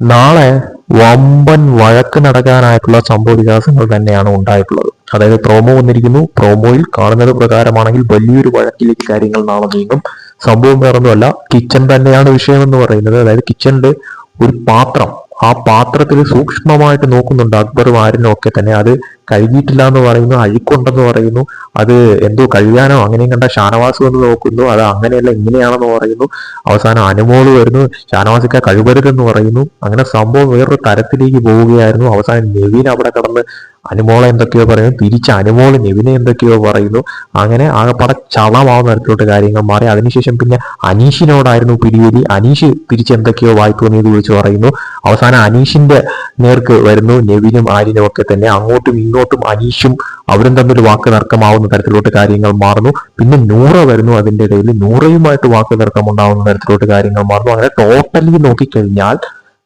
നാളെ വമ്പൻ വഴക്ക് നടക്കാനായിട്ടുള്ള സംഭവ വികാസങ്ങൾ തന്നെയാണ് ഉണ്ടായിട്ടുള്ളത്. അതായത് പ്രോമോ വന്നിരിക്കുന്നു. പ്രോമോയിൽ കാണുന്നത് പ്രകാരമാണെങ്കിൽ വലിയൊരു വഴക്കിലേക്ക് കാര്യങ്ങൾ നാളെ നീങ്ങും. സംഭവം വേറൊന്നുമല്ല കിച്ചൺ തന്നെയാണ് വിഷയം എന്ന് പറയുന്നത്. അതായത് കിച്ചണിൽ ഒരു പാത്രം ആ പാത്രത്തിൽ സൂക്ഷ്മമായിട്ട് നോക്കുന്നുണ്ട് അക്ബറും ആരിനും ഒക്കെ തന്നെ. അത് കഴുകിയിട്ടില്ല എന്ന് പറയുന്നു അഴുക്കുണ്ടെന്ന് പറയുന്നു. അത് എന്തോ കഴുകാനോ അങ്ങനെയും കണ്ട ഷാനവാസ് വന്ന് നോക്കുന്നു. അത് അങ്ങനെയല്ല ഇങ്ങനെയാണെന്ന് പറയുന്നു. അവസാനം അനുമോൾ വരുന്നു ഷാനവാസിക്ക കഴിവരുതെന്ന് പറയുന്നു. അങ്ങനെ സംഭവം വേറൊരു തരത്തിലേക്ക് പോവുകയായിരുന്നു. അവസാനം നെവീൻ അവിടെ കടന്ന് അനുമോളെ എന്തൊക്കെയോ പറയുന്നു. തിരിച്ച് അനുമോൾ നെവിനെ എന്തൊക്കെയോ പറയുന്നു. അങ്ങനെ ആകെപ്പാടെ ചളമാവുന്ന തരത്തിലോട്ട് കാര്യങ്ങൾ മാറി. അതിനുശേഷം പിന്നെ അനീഷിനോടായിരുന്നു പിടിവലി അനീഷ് തിരിച്ച് എന്തൊക്കെയോ വായ്പ തോന്നിയത് വിളിച്ച് പറയുന്നു. അവസാനം അനീഷിന്റെ നേർക്ക് വരുന്നു. നെവിനും ആര്യനും ഒക്കെ തന്നെ അങ്ങോട്ടും ഇങ്ങോട്ടും അനീഷും അവരും തമ്മിൽ വാക്ക് തർക്കമാവുന്ന തരത്തിലോട്ട് കാര്യങ്ങൾ മാറുന്നു. പിന്നെ നൂറ വരുന്നു അതിന്റെ ഇടയിൽ. നൂറയുമായിട്ട് വാക്ക് തർക്കം ഉണ്ടാവുന്ന തരത്തിലോട്ട് കാര്യങ്ങൾ മാറുന്നു. അങ്ങനെ ടോട്ടലി നോക്കിക്കഴിഞ്ഞാൽ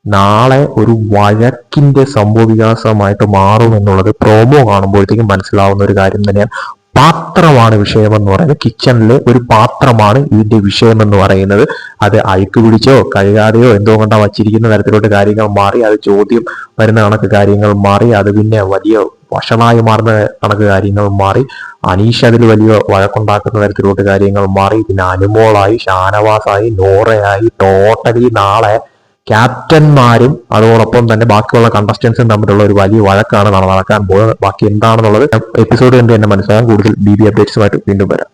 നാളെ ഒരു വഴക്കിന്റെ സംഭവവികാസമായിട്ട് മാറും എന്നുള്ളത് പ്രോമോ കാണുമ്പോഴത്തേക്കും മനസ്സിലാവുന്ന ഒരു കാര്യം തന്നെയാണ്. പാത്രമാണ് വിഷയമെന്ന് പറയുന്നത്. കിച്ചണിലെ ഒരു പാത്രമാണ് ഇതിന്റെ വിഷയം എന്ന് പറയുന്നത്. അത് അഴുക്ക് പിടിച്ചോ കഴുകാതെയോ എന്തോ കൊണ്ടാ വച്ചിരിക്കുന്ന തരത്തിലോട്ട് കാര്യങ്ങൾ മാറി അത് ചോദ്യം വരുന്ന കണക്ക് കാര്യങ്ങൾ മാറി അത് പിന്നെ വലിയ വഷളായി മാറുന്ന കണക്ക് കാര്യങ്ങൾ മാറി അനീഷ് അതിൽ വലിയ വഴക്കുണ്ടാക്കുന്ന തരത്തിലോട്ട് കാര്യങ്ങൾ മാറി പിന്നെ അനുമോളായി ഷാനവാസായി നോറയായി ടോട്ടലി നാളെ ക്യാപ്റ്റന്മാരും അതോടൊപ്പം തന്നെ ബാക്കിയുള്ള കണ്ടസ്റ്റൻസും തമ്മിലുള്ള ഒരു വലിയ വഴക്കാണ് നടക്കാൻ പോകുന്നത്. ബാക്കി എന്താണെന്നുള്ളത് എപ്പിസോഡ് കണ്ട് തന്നെ മനസ്സിലാകാൻ കൂടുതൽ ബി ബി അപ്ഡേറ്റ്സുമായിട്ട് വീണ്ടും വരാം.